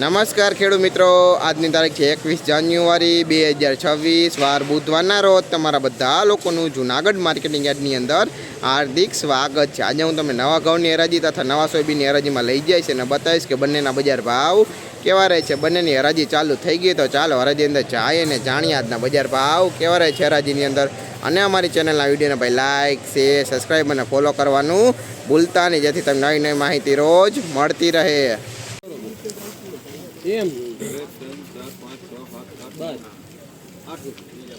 નમસ્કાર ખેડૂત મિત્રો. આજની તારીખ છે એકવીસ જાન્યુઆરી બે હજાર છવ્વીસ. વાર બુધવારના રોજ તમારા બધા લોકોનું જુનાગઢ માર્કેટિંગ યાર્ડની અંદર હાર્દિક સ્વાગત છે. આજે હું તમને નવા ઘઉંની હરાજી તથા નવા સોયાબીનની હરાજીમાં લઈ જઈશ અને બતાવીશ કે બંનેના બજાર ભાવ કેવા રહે છે. બંનેની હરાજી ચાલુ થઈ ગઈ તો ચાલો હરાજી અંદર જાય અને જાણીએ આજના બજાર ભાવ કેવા રહે છે હરાજીની અંદર. અને અમારી ચેનલના વિડીયોને ભાઈ લાઇક શેર, સબસ્ક્રાઈબ અને ફોલો કરવાનું ભૂલતા નહીં. જેથી તમને નવી નવી માહિતી રોજ મળતી રહે. એમ.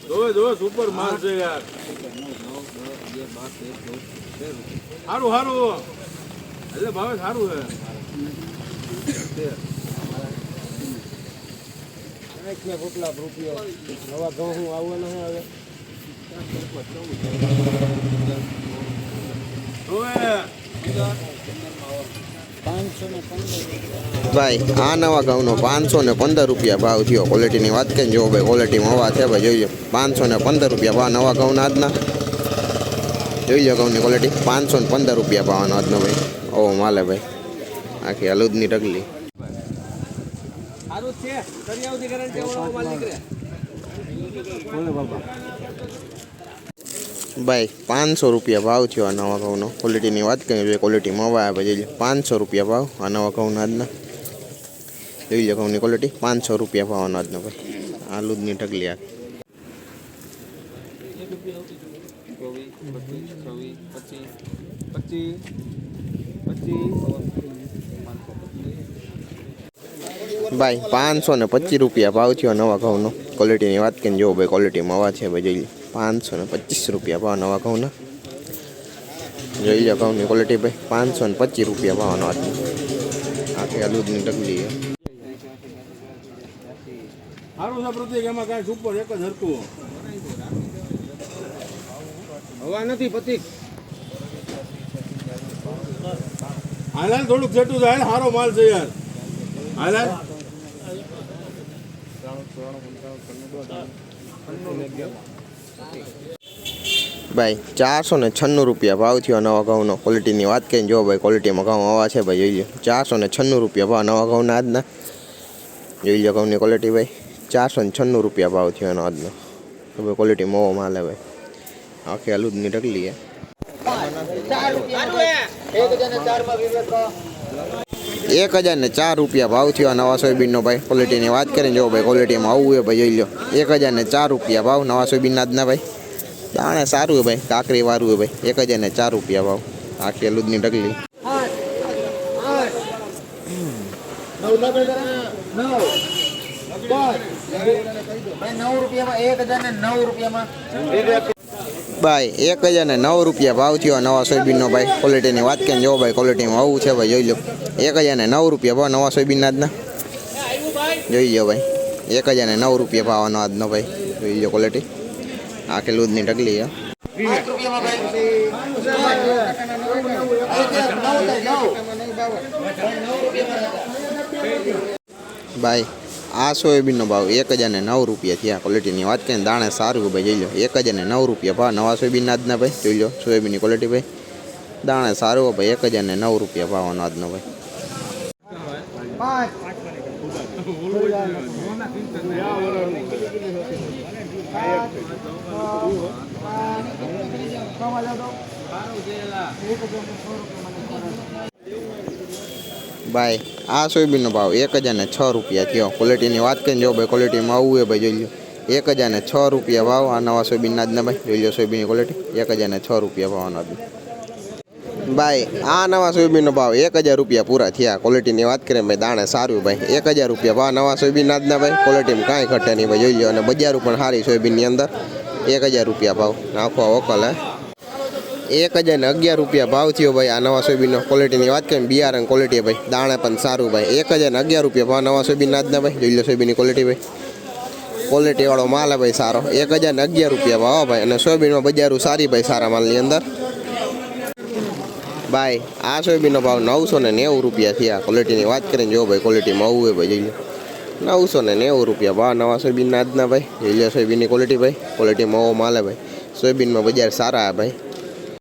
જોવે જોવે સુપર માલ છે યાર. સારું સારું એટલે ભાવે સારું છે. ને કેટલા રૂપિયો નવા ઘઉં હું આવવાના હે હવે ભાઈ આ નવા ઘઉંનો પાંચસો ને પંદર રૂપિયા ભાવ થયો. ક્વોલિટીની વાત કરીને જો ભાઈ ક્વોલિટીમાં હવા છે ભાઈ જોઈએ પાંચસો ને પંદર રૂપિયા ભાવ નવા ઘઉંના આજના. જોઈ લો ઘઉંની ક્વોલિટી પાંચસો ને પંદર રૂપિયા ભાવનો આજનો ભાઈ. ઓ માલે ભાઈ આખી અલુદની ટગલી સારું જ છે. ભાઈ, પાંચસો રૂપિયા ભાવ થયો આ નવા ઘઉંનો. ક્વોલિટીની વાત કરીએ જોઈએ ક્વોલિટીમાં હવા આવે જોઈ પાંચસો રૂપિયા ભાવ આ નવા ઘઉંના આજના. જોઈ લે ઘઉંની ક્વોલિટી પાંચસો રૂપિયા ભાવનો આજનો ભાઈ. આ ઢગલી આ. પચીસ પચીસ પચીસ પચીસ ભાઈ, પાંચસો ને પચીસ રૂપિયા ભાવ થયો નવા ઘઉંનો. ક્વોલિટીની વાત કરીને જોવો ભાઈ ક્વોલિટીમાં આવા છે ભાઈ, જોઈ લો પાંચસો ને પચીસ રૂપિયા ભાવ નવા ઘઉંના. જોઈ લો ઘઉંની ક્વોલિટી ભાઈ, પાંચસો ને પચીસ રૂપિયા ભાવનો આજનો આખી દૂધની ટકલી સારું એમાં હાલાલ થોડુંક છેટું થાય સારો માલ છે યાર. હાલાલ? ભાઈ, ચારસો ને છન્નું રૂપિયા ભાવ થયો નવા ઘઉંનો. ક્વોલિટીની વાત કરીને જો ભાઈ ક્વોલિટીમાં ઘઉં આવા છે ભાઈ, જોઈ લો ચારસો ને છન્નું રૂપિયા ભાવ નવા ઘઉંના આજના. જોઈ લો ઘઉંની ક્વોલિટી ભાઈ. ચારસો ને છન્નું રૂપિયા ભાવ થયો એનો આજનો. તો ભાઈ ક્વોલિટી મોવો માલે ભાઈ. આખી દૂધની ટકલી છે. એક હજાર ને ચાર રૂપિયા ભાવ થયો નવા સોયાબીનનો ભાઈ. ક્વોલિટીની વાત કરીને જો ભાઈ ક્વોલિટીમાં આવું હોય ભાઈ, જોઈ લો. એક હજાર ને ચાર રૂપિયા ભાવ નવા સોયાબીનના આજના ભાઈ. દાણે સારું હોય ભાઈ, કાકરી વાળું હોય ભાઈ. એક હજાર ને ચાર રૂપિયા ભાવ. આખી દૂધની ટકલી ભાઈ, એક હજાર ને નવ રૂપિયા ભાવ થયો નવા સોયાબીનનો ભાઈ. ક્વોલિટીની વાત કરીને જો ભાઈ ક્વોલિટીમાં આવું છે ભાઈ, જોઈ લો. એક હજાર ને નવ રૂપિયા ભાવ નવા સોયાબીનના આજના. જોઈ લો ભાઈ, એક હજાર ને નવ રૂપિયા ભાવનો આજનો ભાઈ. જોઈ લો ક્વોલિટી આખી દૂધની ટકલી છે ભાઈ આ સોયાબીનનો ભાવ એક હજાર ને નવ રૂપિયા થયા. ક્વોલિટીની વાત કરીને દાણે સારું ભાઈ, જોઈ લો. એક હજાર ને નવ રૂપિયા ભાવ. નવા સોયાબીનના આજના ભાઈ, જોઈ લો, સોયાબીનની ક્વોલિટી ભાઈ. દાણે સારું ભાઈ, એક હજાર ને નવ રૂપિયા ભાવનો આજનો ભાઈ. ભાઈ આ સોયાબીનનો ભાવ એક હજારને છ રૂપિયા થયો. ક્વોલિટીની વાત કરીને જો ભાઈ ક્વોલિટીમાં આવું હોય ભાઈ જોઈ લો એક હજારને છ રૂપિયા ભાવ, આ નવા સોયાબીનના આજના ભાઈ. જોઈ લો સોયાબીનની ક્વોલિટી એક હજારને છ રૂપિયા ભાવનો બી ભાઈ આ નવા સોયાબીનનો ભાવ એક હજાર રૂપિયા પૂરા થયા. ક્વોલિટીની વાત કરીએ ભાઈ દાણે સારું ભાઈ. એક હજાર રૂપિયા ભાવ નવા સોયાબીનના જ ને ભાઈ. ક્વોલિટીમાં કાંઈ ઘટે નહીં ભાઈ, જોઈ લો અને બજારું પણ સારી સોયાબીનની અંદર એક હજાર રૂપિયા ભાવ. નાખો વકલ હે એક હજાર ને અગિયાર રૂપિયા ભાવ થયો ભાઈ આ નવા સોયાબીનનો ક્વોલિટીની વાત કરીએ બિયારણ ક્વોલિટી ભાઈ, દાણા પણ સારું ભાઈ. એક હજાર અગિયાર રૂપિયા ભાવ નવા સોયાબીન આજના ભાઈ. જોઈ લો સોયાબીનની ક્વોલિટી ભાઈ. ક્વોલિટીવાળો માલ હે ભાઈ સારો. એક હજાર અગિયાર રૂપિયા ભાવ ભાઈ. અને સોયાબીનમાં બજારું સારી ભાઈ, સારા માલની અંદર. ભાઈ, આ સોયાબીનનો ભાવ નવસો ને નેવું રૂપિયા થયા ક્વોલિટીની વાત કરીને જો ભાઈ ક્વોલિટીમાં આવું હોય ભાઈ, જોઈ લો. નવસો ને નેવું રૂપિયા ભાવ નવા સોયાબીનના આજના ભાઈ. જોઈ લો સોયાબીનની ક્વોલિટી ભાઈ. ક્વોલિટીમાં ઓવો માલે ભાઈ. સોયાબીનમાં બજાર સારા હે ભાઈ.